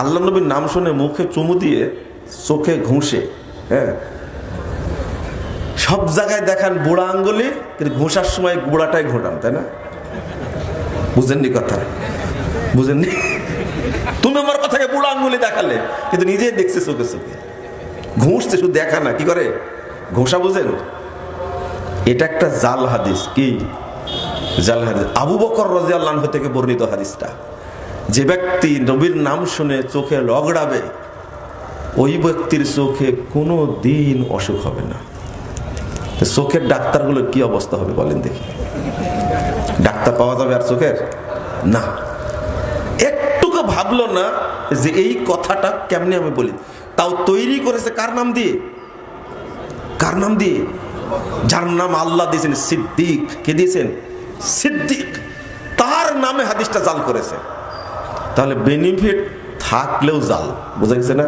আল্লাহ নবীর নাম শুনে মুখে চুমু দিয়ে চোখে ঘুষে হ্যাঁ? সব জায়গায় দেখান বুড়া আঙ্গুলি, কিন্তু ঘোষার সময় বুড়াটাই ঘোটান তাই না? বুঝেননি কথা? বুঝেননি? তুমি আমার কথাকে বুড়া আঙ্গুলি দেখালে, কিন্তু নিজে দেখছে চোখে চোখে। ঘুষছে, শুধু দেখা না, কি করে? ঘোষা বুঝেন? এটা একটা জাল হাদিস, কি? জাল হাদিস। আবু বকর রাজিয়াল্লাহ থেকে বর্ণিত হাদিসটা। যে ব্যক্তি নবীর নাম শুনে চোখে লগড়াবে ওই ব্যক্তির চোখে কোনো দিন অসুখ হবে না। চোখের ডাক্তারগুলোর কি অবস্থা হবে বলেন দেখি। ডাক্তার পাওয়া যাবে আর চোখের? না। একটুকু ভাবলো না যে এই কথাটা কেমনি আমি বলি। তাও তৈরি করেছে কার নাম দিয়ে? কার নাম দিয়ে? যার নাম আল্লাহ দিয়েছেন সিদ্দিক। কে দিয়েছেন? সিদ্দিক। তার নামে হাদিসটা জাল করেছে। তাহলে বেনিফিট থাকলেও জাল বোঝা গেছে না?